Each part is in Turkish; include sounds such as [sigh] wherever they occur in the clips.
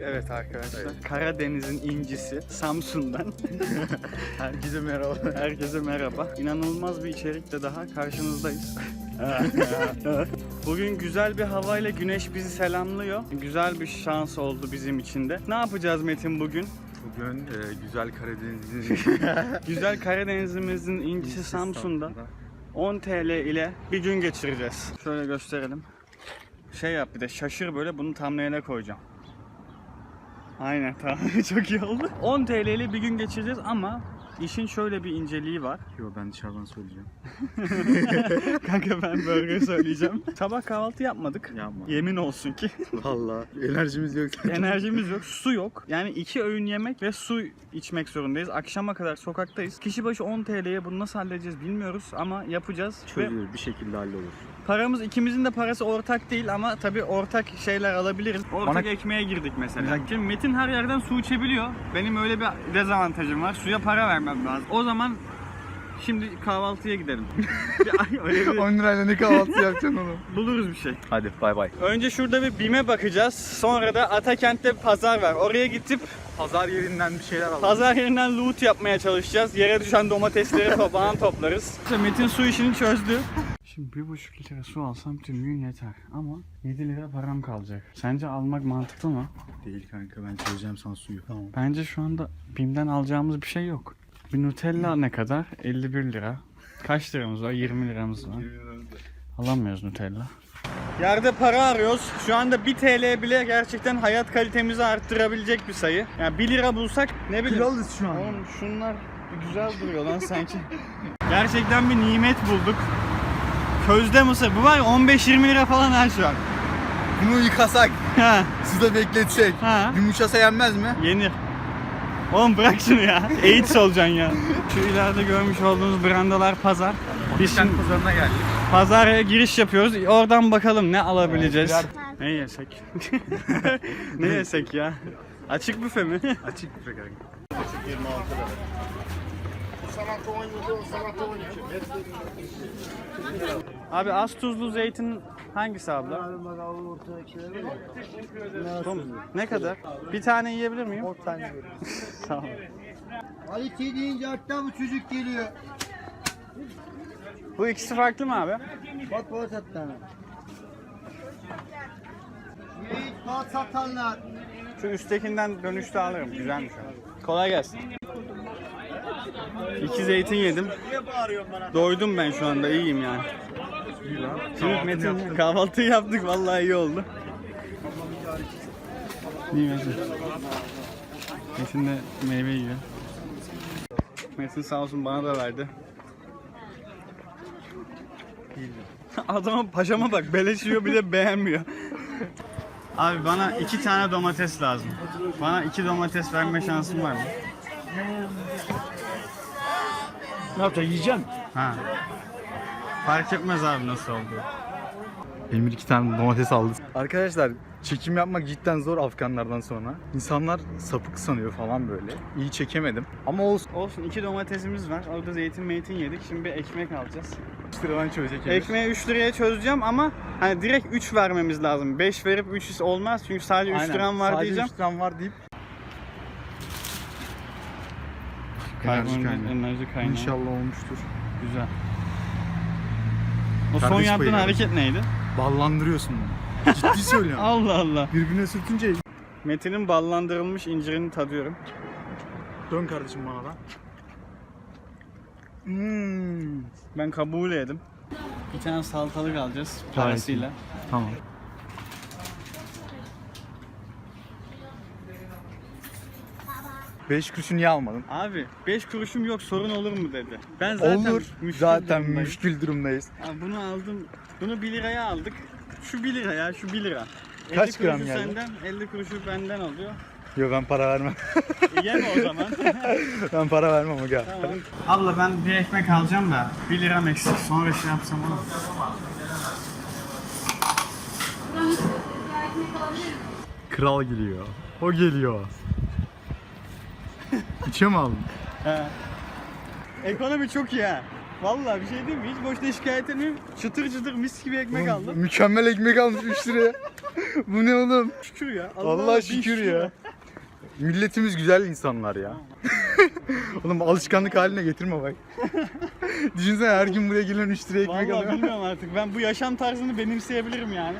Evet arkadaşlar. Karadeniz'in incisi Samsun'dan. [laughs] Herkese merhaba. Herkese merhaba. İnanılmaz bir içerikle daha karşınızdayız. [laughs] Bugün güzel bir havayla güneş bizi selamlıyor. Güzel bir şans oldu bizim için de. Ne yapacağız Metin bugün? Bugün e, güzel Karadeniz'in [laughs] Güzel Karadeniz'imizin incisi Samsun'da 10 TL ile bir gün geçireceğiz. Şöyle gösterelim. Şey yap bir de şaşır böyle bunu thumbnail'e koyacağım. Aynen tamam [laughs] çok iyi oldu. 10 TL ile bir gün geçireceğiz ama işin şöyle bir inceliği var. Yo ben dışarıdan söyleyeceğim. [laughs] Kanka ben burger söyleyeceğim. Sabah kahvaltı yapmadık. Yapma. Yemin olsun ki. Valla enerjimiz yok. Enerjimiz yok, su yok. Yani iki öğün yemek ve su içmek zorundayız. Akşama kadar sokaktayız. Kişi başı 10 TL'ye bunu nasıl halledeceğiz bilmiyoruz ama yapacağız. Ve Çözülür bir şekilde hallolur. paramız ikimizin de parası ortak değil ama tabii ortak şeyler alabiliriz. Ortak Bana- ekmeğe girdik mesela. Şimdi Metin her yerden su içebiliyor. Benim öyle bir dezavantajım var. Suya para vermem lazım. O zaman şimdi kahvaltıya gidelim. [laughs] Bir- öyle bir 10 lirayla ne kahvaltı yapacaksın onu? [laughs] buluruz bir şey. Hadi bay bay. Önce şurada bir BİM'e bakacağız. Sonra da Atakent'te bir pazar var. Oraya gidip Pazar yerinden bir şeyler alalım. pazar yerinden loot yapmaya çalışacağız. Yere düşen domatesleri falan [laughs] toplarız. İşte Metin su işini çözdü. Şimdi bir buçuk litre su alsam tüm gün yeter. Ama 7 lira param kalacak. Sence almak mantıklı mı? Değil kanka ben çözeceğim sana suyu. Tamam. Bence şu anda BİM'den alacağımız bir şey yok. Bir Nutella ne kadar? 51 lira. Kaç liramız var? 20 liramız var. Alamıyoruz Nutella. Yerde para arıyoruz. Şu anda 1 TL bile gerçekten hayat kalitemizi arttırabilecek bir sayı. Yani 1 lira bulsak ne bileyim. Kralız şu an. Oğlum şunlar güzel duruyor lan sanki. [laughs] Gerçekten bir nimet bulduk. Közde mısır. Bu var ya 15-20 lira falan her şu an. Bunu yıkasak, Ha, suda bekletsek, ha. yumuşasa yenmez mi? Yenir. Oğlum bırak şunu ya. AIDS olacaksın ya. Şu ileride görmüş olduğunuz brandalar pazar. Biz şimdi pazarına geldik. pazara giriş yapıyoruz. Oradan bakalım ne alabileceğiz. Ne yesek? [laughs] ne yesek ya? Açık büfe mi? Açık büfe kanka. Abi az tuzlu zeytin hangisi abla? Tamam. Ne kadar? Bir tane yiyebilir miyim? 10 tane [laughs] Sağ ol. Kalite deyince hatta bu çocuk geliyor. Bu ikisi farklı mı abi? Bak bak satanlar. Yiğit bak satanlar. Şu üsttekinden dönüşte alırım. Güzelmiş o. Kolay gelsin. İki zeytin yedim. Doydum ben şu anda iyiyim yani. Şimdi Metin kahvaltı yaptık vallahi iyi oldu. İyi Metin. Metin de meyve yiyor. Metin sağ olsun bana da verdi. Adamın paşama bak beleş yiyor bir de beğenmiyor. Abi bana iki tane domates lazım. Bana iki domates verme şansın var mı? Ne yapacaksın yiyeceksin? Ha. Fark etmez abi nasıl oldu. Emir iki tane domates aldı. Arkadaşlar çekim yapmak cidden zor Afganlardan sonra. İnsanlar sapık sanıyor falan böyle. İyi çekemedim. Ama olsun. Olsun iki domatesimiz var. Orada zeytin meytin yedik. Şimdi bir ekmek alacağız. Sıradan çözecek Emir. Ekmeği 3 liraya çözeceğim ama hani direkt 3 vermemiz lazım. 5 verip 3 olmaz çünkü sadece 3 Aynen. liram var Sadece diyeceğim. 3 liram var deyip Karbon enerji kaynağı. İnşallah olmuştur. Güzel. O son Kardeş yaptığın payı hareket neydi? Ballandırıyorsun bunu. Ciddi söylüyorum. [laughs] Allah Allah. Birbirine sürtünce Metin'in ballandırılmış incirini tadıyorum. dön kardeşim bana da. Hmm. Ben kabuğuyla yedim. Bir tane salatalık alacağız parasıyla. Tamam. Beş kuruşu niye almadın? Abi 5 kuruşum yok sorun olur mu dedi. Ben zaten Olur. müşkül Zaten durumdayım. müşkül durumdayız. Abi bunu aldım. Bunu 1 liraya aldık. Şu 1 lira ya şu 1 lira. Kaç 50 gram kuruşu geldi? senden 50 kuruşu benden oluyor. Yok ben para vermem. E, yeme o zaman. [laughs] ben para vermem aga. tamam. Abla ben bir ekmek alacağım da 1 liram eksik sonra şey yapsam olur. Kral geliyor. O geliyor. [laughs] İçe mi aldın? He. Ekonomi çok iyi ha. Vallahi bir şey değil mi? Hiç boşuna şikayet etmiyorum. Çıtır çıtır mis gibi ekmek aldım. Mükemmel ekmek almış 3 liraya. [laughs] Bu ne oğlum? Şükür ya. Allah şükür ya. Milletimiz güzel insanlar ya. [laughs] Oğlum alışkanlık haline getirme bak. Düşünsene her gün buraya gelen 3 lira ekmek Vallahi alıyor. bilmiyorum artık. Ben bu yaşam tarzını benimseyebilirim yani.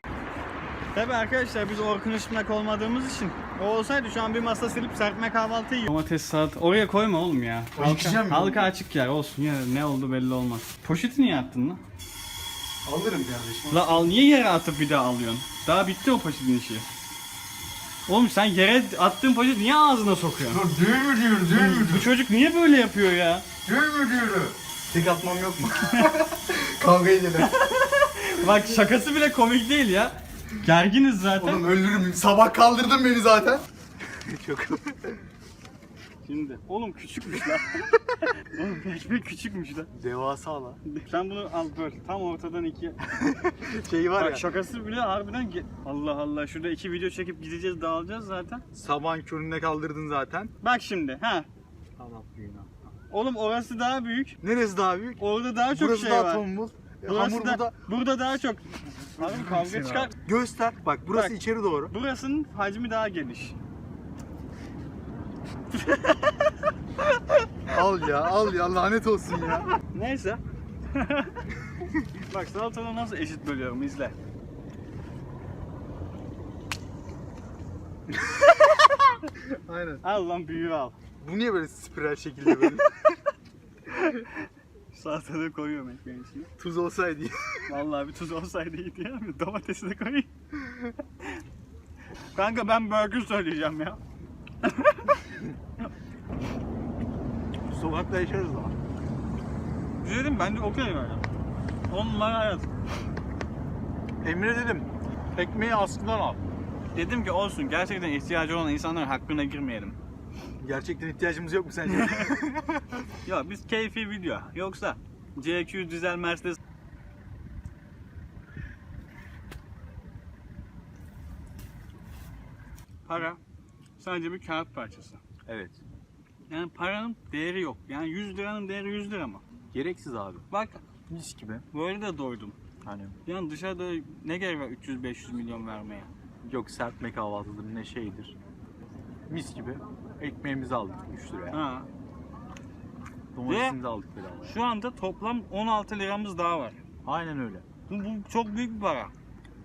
Tabi arkadaşlar biz Orkun Işıtmak olmadığımız için o olsaydı şu an bir masa silip serpme kahvaltı yiyor. Domates saat oraya koyma oğlum ya. Yıkayacağım Halka, ya. halka açık yer olsun ya ne oldu belli olmaz. Poşeti niye attın lan? Alırım kardeşim. La al niye yere atıp bir daha alıyorsun? Daha bitti o poşetin işi. Oğlum sen yere attığın poşeti niye ağzına sokuyorsun? Düğün mü diyorum, düğün mü Bu çocuk niye böyle yapıyor ya? Düğün mü diyorum. Tek atmam yok mu? [laughs] Kavga edelim. Bak şakası bile komik değil ya. Gerginiz zaten. Oğlum öldürürüm. Sabah kaldırdın beni zaten. Çok Şimdi oğlum küçükmüş lan. [laughs] oğlum ekmek küçükmüş lan. Devasa lan. Sen bunu al böl. Tam ortadan ikiye. [laughs] Şey var Bak ya. şakası bile harbiden ge- Allah Allah şurada iki video çekip gideceğiz dağılacağız zaten. Sabahın köründe kaldırdın zaten. Bak şimdi ha. Tamam büyüğün Oğlum orası daha büyük. Neresi daha büyük? Orada daha çok Burası şey daha var. tombul. Burası Hamur da, burada. burada daha çok. Abi kavga çıkar. Göster. Bak burası Bak. içeri doğru. Burasının hacmi daha geniş. [laughs] al ya al ya lanet olsun ya. Neyse. [laughs] Bak salatalığı nasıl eşit bölüyorum izle. [laughs] Aynen. Al lan büyüğü al. Bu niye böyle spiral şekilde böyle? Salatalığı koyuyorum ekmeğin içine. Tuz olsaydı. Vallahi bir tuz olsaydı iyiydi ya. Bir Domatesi de koyayım. Kanka ben burger söyleyeceğim ya. Sokakta yaşarız ama. Dedim bence okey böyle. 10 numara hayat. Emre dedim. Ekmeği askıdan al. Dedim ki olsun gerçekten ihtiyacı olan insanların hakkına girmeyelim. Gerçekten ihtiyacımız yok mu sence? [laughs] Ya biz keyfi video. Yoksa CQ dizel Mercedes Para sadece bir kağıt parçası. evet. Yani paranın değeri yok. Yani 100 liranın değeri 100 lira mı? Gereksiz abi. Bak Mis gibi. böyle de doydum. Hani Yani dışarıda ne gerek var 300-500 milyon vermeye? yok serpme kahvaltıdır ne şeydir. Mis gibi. Ekmeğimizi aldık 3 liraya. Ha. Domatesimizi aldık bedava. Şu anda toplam 16 liramız daha var. Aynen öyle. Bu, bu çok büyük bir para.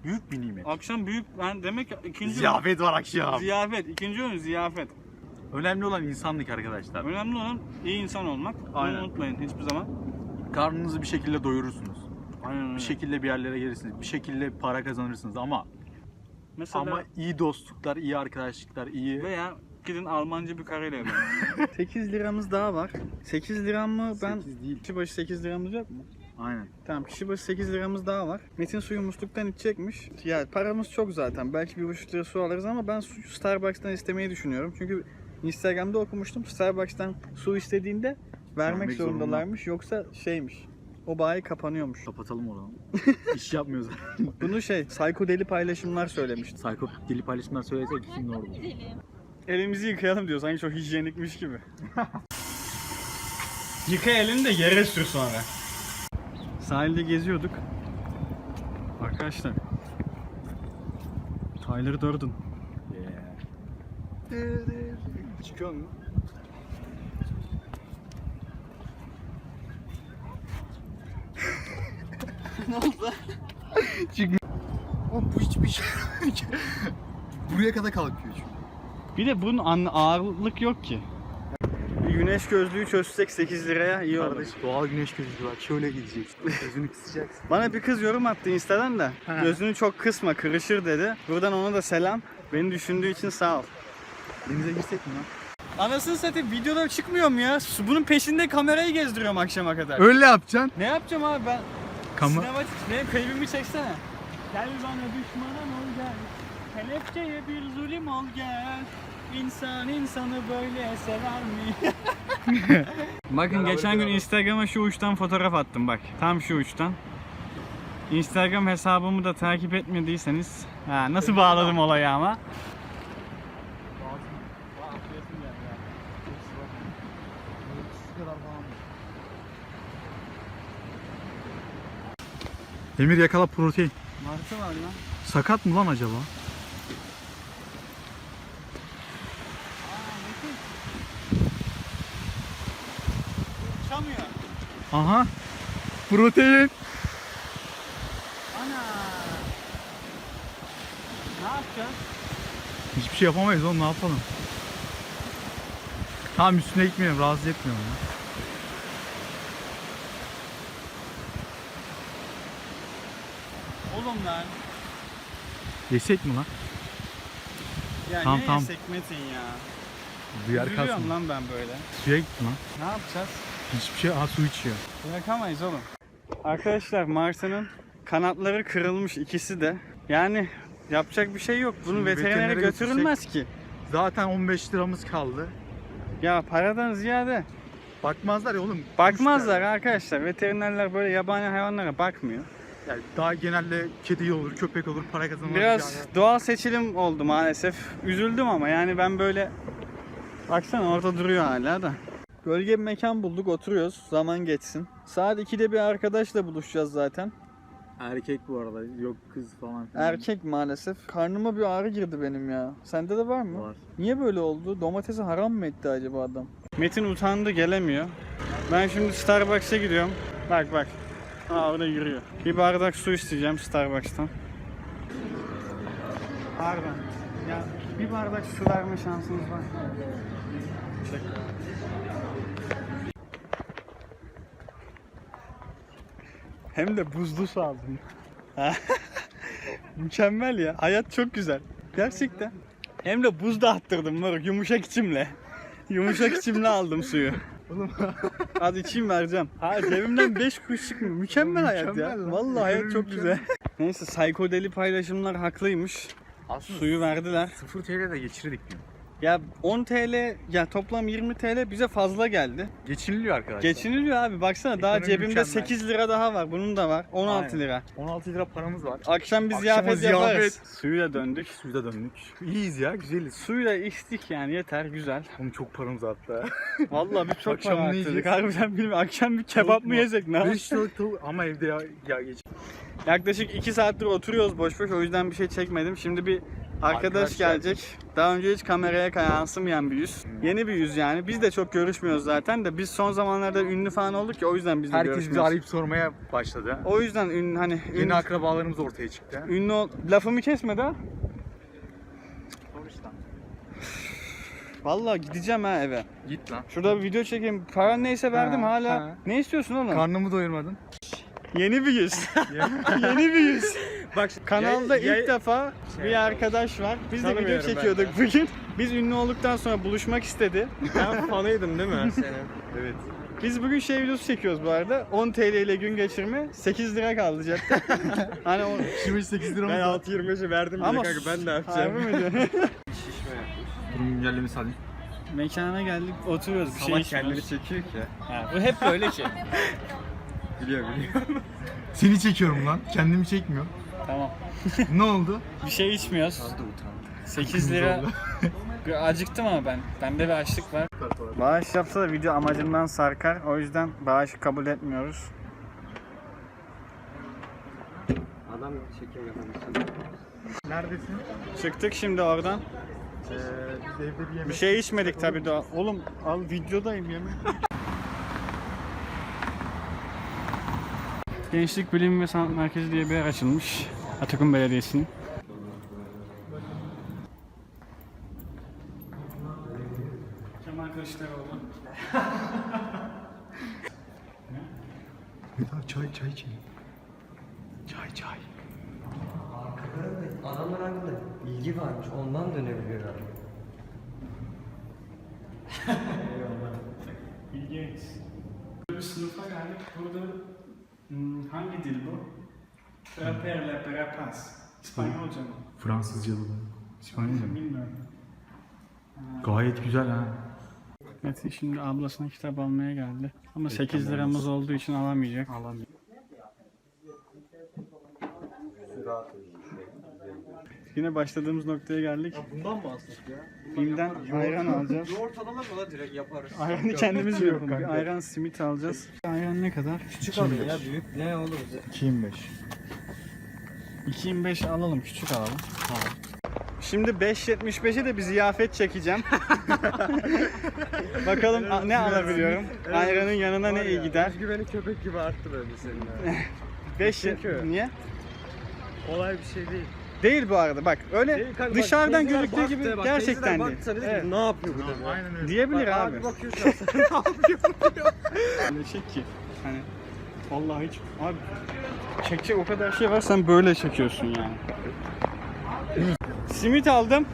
Büyük bir nimet. Akşam büyük yani demek ki ikinci Ziyafet var akşam. Ziyafet. İkinci ön ziyafet. Önemli olan insanlık arkadaşlar. Önemli olan iyi insan olmak. Aynen. Bunu unutmayın hiçbir zaman. Karnınızı bir şekilde doyurursunuz. Aynen öyle. Bir şekilde bir yerlere gelirsiniz. Bir şekilde para kazanırsınız ama Mesela ama iyi dostluklar, iyi arkadaşlıklar, iyi veya gidin Almanca bir karıyla evlenin. [laughs] 8 liramız daha var. 8 liram mı ben? Sekiz değil. Kişi başı 8 liramız yok mu? Aynen. Tamam kişi başı 8 liramız daha var. Metin suyu musluktan içecekmiş. Ya paramız çok zaten. Belki bir buçuk lira su alırız ama ben su Starbucks'tan istemeyi düşünüyorum. Çünkü Instagram'da okumuştum. Starbucks'tan su istediğinde vermek, Vermek zorundalarmış. Yoksa şeymiş. O bayi kapanıyormuş. Kapatalım oranı. [laughs] İş yapmıyoruz. Bunu şey, Psycho Deli paylaşımlar söylemişti. Psycho deli paylaşımlar söylesek kim ne olur? Elimizi yıkayalım diyor. Sanki çok hijyenikmiş gibi. [laughs] Yıka elini de yere sür sonra. Sahilde geziyorduk. Arkadaşlar. Tyler Durden. Çıkıyor mu? [laughs] ne oldu? Oğlum bu hiçbir şey. [laughs] Buraya kadar kalkıyor. Bir de bunun ağırlık yok ki. Bir güneş gözlüğü çözsek 8 liraya iyi olur. Kardeş doğal güneş gözlüğü var. Şöyle gideceksin. [laughs] Gözünü kısacaksın. Bana bir kız yorum attı Insta'dan da. Gözünü çok kısma kırışır dedi. Buradan ona da selam. Beni düşündüğü için sağ ol. Denize girsek mi lan? Anasını satayım videoda çıkmıyorum ya. Bunun peşinde kamerayı gezdiriyorum akşama kadar. Öyle yapacaksın. Ne yapacağım abi ben? Kama- Sinematik, benim klibimi çeksene. Gel bana düşmanım ol gel. Kelepçeye bir zulüm ol gel. İnsan insanı böyle sever mi? [laughs] Bakın geçen gün Instagram'a şu uçtan fotoğraf attım bak. Tam şu uçtan. Instagram hesabımı da takip etmediyseniz ha, nasıl bağladım olayı ama. Emir yakala protein. Martı var lan. Sakat mı lan acaba? Aha. Protein. Ana. Ne yapacağız? Hiçbir şey yapamayız oğlum ne yapalım? Tamam üstüne gitmeyelim rahatsız etmiyorum ya. Oğlum lan. Yesek mi lan? Ya Tamam, ne tamam. yesek Metin ya? Duyar Üzülüyorum lan ben böyle. Suya gitti lan. Ne yapacağız? Hiçbir şey. Aha su içiyor. Bırakamayız oğlum. Arkadaşlar Martı'nın kanatları kırılmış ikisi de. Yani yapacak bir şey yok. Bunu Şimdi veterinere veterinere götürülmez ki. Zaten 15 liramız kaldı. Ya paradan ziyade Bakmazlar ya oğlum. bakmazlar arkadaşlar. Veterinerler böyle yabani hayvanlara bakmıyor. Yani daha genelde kedi olur, köpek olur, para kazanılır. Biraz doğal seçilim oldu maalesef. Üzüldüm ama yani ben böyle baksana orada duruyor hala da. Gölge bir mekan bulduk oturuyoruz zaman geçsin. Saat 2'de bir arkadaşla buluşacağız zaten. Erkek bu arada. Yok kız falan. filan. Erkek maalesef. Karnıma bir ağrı girdi benim ya. Sende de var mı? Var. Niye böyle oldu? Domatesi haram mı etti acaba adam? Metin utandı gelemiyor. Ben şimdi Starbucks'a gidiyorum. Bak bak. Aa orada yürüyor. Bir bardak su isteyeceğim Starbucks'tan. Pardon. Ya bir bardak su verme şansınız var. Çek. Hem de buzlu su aldım. [laughs] Mükemmel ya. Hayat çok güzel. Gerçekten. Hem de buz da attırdım moruk yumuşak içimle. Yumuşak içimle aldım suyu. Oğlum Hadi içeyim vereceğim. Ha cebimden 5 kuruş çıkmıyor. Mükemmel hayat ya. Mükemmel lan. Vallahi hayat çok Mükemmel. güzel. Neyse psikodeli paylaşımlar haklıymış. aslında Suyu verdiler. 0 TL de geçirdik diyor. Ya 10 TL ya toplam 20 TL bize fazla geldi. Geçiniliyor arkadaşlar. Geçiniliyor abi baksana daha Ekonomi cebimde mükemmel. 8 lira daha var. Bunun da var. 16 Aynen. lira. 16 lira paramız var. Akşam bir ziyafet, yaparız. Suyla döndük. Suyda döndük. İyiyiz ya güzeliz. Suyla içtik yani yeter güzel. Oğlum çok paramız arttı. Vallahi bir çok Akşam para ne arttırdık. yiyeceğiz? Harbiden bilmiyorum. Akşam bir kebap mı mu? yesek ne? 5 liralık tavuk ama evde ya, ya geç. Yaklaşık 2 saattir oturuyoruz boş boş o yüzden bir şey çekmedim. Şimdi bir arkadaş Arkadaş gelecek. Daha önce hiç kameraya yansımayan bir yüz. Yeni bir yüz yani. Biz de çok görüşmüyoruz zaten de biz son zamanlarda ünlü falan olduk ya o yüzden biz de Herkes bizi görüşmüyoruz. arayıp sormaya başladı. O yüzden ünlü hani ünlü, Yeni akrabalarımız ortaya çıktı. ünlü ol- lafımı kesme de. Vallahi gideceğim ha eve. Git lan. Şurada bir video çekeyim. Paran neyse verdim Ha, hala. ha. Ne istiyorsun oğlum? Karnımı doyurmadın. Yeni bir yüz. [laughs] Yeni bir yüz. Bak Kanalda yay- ilk defa bir arkadaş var. Biz de video Tanımıyorum ben çekiyorduk bugün. Biz ünlü olduktan sonra buluşmak istedi. ben fanıydım değil mi [laughs] senin? Evet. Biz bugün şey videosu çekiyoruz bu arada. 10 TL ile gün geçirme. 8 lira kaldı cepte. [laughs] hani o... Şimdi 8 lira Ben 6.25'i verdim bile Ama kanka ben de Harbi yapacağım. miydi? Şişme yapmış. Durum güncellemesi alayım. Mekana geldik oturuyoruz bir şey Salak kendini içmiyoruz. çekiyor ki. Ha, bu hep böyle ki. Biliyor biliyor. Seni çekiyorum lan. Kendimi çekmiyor. Tamam. [laughs] ne oldu? Bir şey içmiyoruz. Da utandı. 8 lira. [laughs] Acıktım ama ben. Bende bir açlık var. Bağış yapsa da video amacından sarkar. O yüzden bağış kabul etmiyoruz. Adam çekim yapamış. Neredesin? Çıktık şimdi oradan. Ee, biz evde bir yemek... Bir şey içmedik tabii daha. Oğlum al videodayım yemin. [laughs] Gençlik Bilim ve Sanat Merkezi diye bir yer açılmış. Atakum Belediyesi'nin. Kemal Kılıçdaroğlu. Daha çay çay içelim. Çay çay. Adamlar hakkında bilgi varmış ondan dönebiliyorlar. Bilgi Gates. Bir sınıfa geldik. Burada hmm, hangi dil bu? Traperle Perapaz. İspanyolca mı? Fransızca da. İspanyolca mı? Bilmiyorum. Gayet güzel ha. Metin şimdi ablasına kitap almaya geldi. Ama 8 liramız olduğu için alamayacak. Alamıyorum. Yine başladığımız noktaya geldik. Bundan mı alsak ya? Bim'den ayran alacağız. Yoğurt alalım mı la direkt yaparız. Ayranı kendimiz mi yapalım? Ayran simit alacağız. Ayran ne kadar? Küçük alın ya büyük ne olur bize. 2.25. 2.25 alalım, küçük alalım. Tamam. Şimdi 5.75'e de bir ziyafet çekeceğim. [laughs] Bakalım a- ne alabiliyorum. Ayranın yanına ne iyi gider. Özgüveni köpek gibi arttı böyle senin. [laughs] 5 Çünkü- niye? Kolay bir şey değil. Değil bu arada bak öyle Değil kanka, bak, dışarıdan teyzeler gözüktüğü baktı, gibi bak, gerçekten teyzeler değil. Evet. Ne yapıyor bu dedi. Aynen öyle. Diyebilir Bak, abi. abi bakıyor şu an [laughs] ne yapıyorsun diyor. Ne çek ki? Hani vallahi hiç abi çekecek o kadar şey var sen böyle çekiyorsun yani. Simit aldım.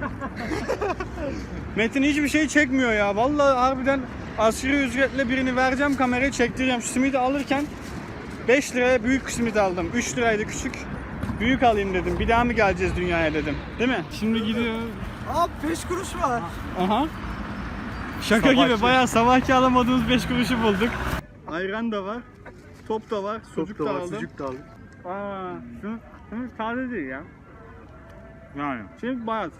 [laughs] Metin hiçbir şey çekmiyor ya. Vallahi harbiden asgari ücretle birini vereceğim kamerayı çektireceğim. Şu simidi alırken 5 liraya büyük simit aldım. 3 liraydı küçük. Büyük alayım dedim. Bir daha mı geleceğiz dünyaya dedim. Değil mi? Şimdi gidiyor. Abi 5 kuruş var. Aha. Şaka gibi Sabahçı. bayağı sabahki alamadığımız 5 kuruşu bulduk. Ayran da var. Top da var. Sucuk da, var, aldım. sucuk da aldım. Aa, şunu, şunu sade değil ya. Yani. Şimdi bayat.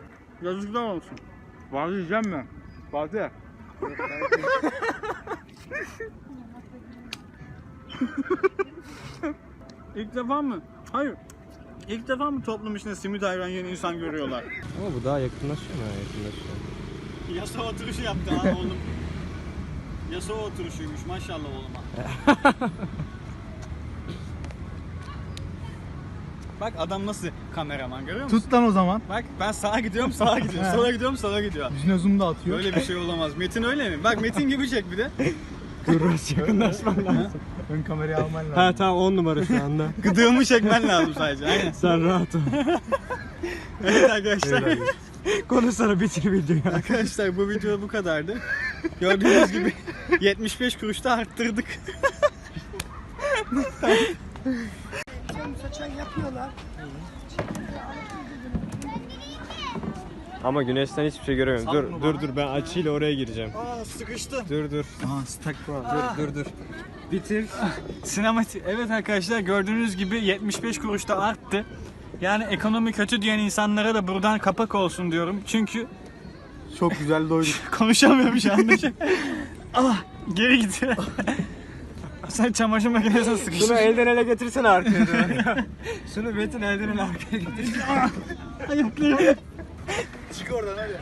Yazıklar olsun. Var yiyeceğim mi? Fatih. İlk defa mı? Hayır. İlk defa mı toplum içinde simit ayran yiyen insan görüyorlar? Ama bu daha yakınlaşıyor mu? Yakınlaşıyor. Yasa oturuşu yaptı ha oğlum. Yasa oturuşuymuş maşallah oğluma. [laughs] Bak adam nasıl kameraman görüyor musun? Tut lan o zaman. Bak ben sağa gidiyorum sağa gidiyor. [laughs] Sola gidiyorum sola gidiyor. Yüzüne zoom da atıyor. Böyle bir şey olamaz. Metin öyle mi? Bak Metin gibi çek bir de. [laughs] Yakınlaşman lazım. Ön kamerayı alman lazım. Ha tamam 10 numara şu anda. [laughs] Gıdığımı çekmen lazım sadece. Aynen. Sen rahat ol. [laughs] Evet arkadaşlar. Konuşsana bitir videoyu. Arkadaşlar bu video bu kadardı. Gördüğünüz gibi 75 kuruşta arttırdık. [laughs] Ama güneşten hiçbir şey göremiyorum. Dur dur dur ben açıyla oraya gireceğim. Aa sıkıştı. Dur dur. Aha stack var. Dur dur dur. Bitir. [laughs] Sinematik. Evet arkadaşlar gördüğünüz gibi 75 kuruşta arttı. Yani ekonomi kötü diyen insanlara da buradan kapak olsun diyorum. Çünkü Çok güzel doyduk. [laughs] konuşamıyorum şu anda. [laughs] ah geri gitti. Sen çamaşır makinesine Şunu sıkıştın. elden ele getirsene arkaya. Şunu Metin elden ele arkaya getir. Ayaklarım. Çık oradan hadi.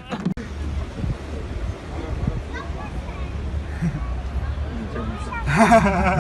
[laughs] [laughs]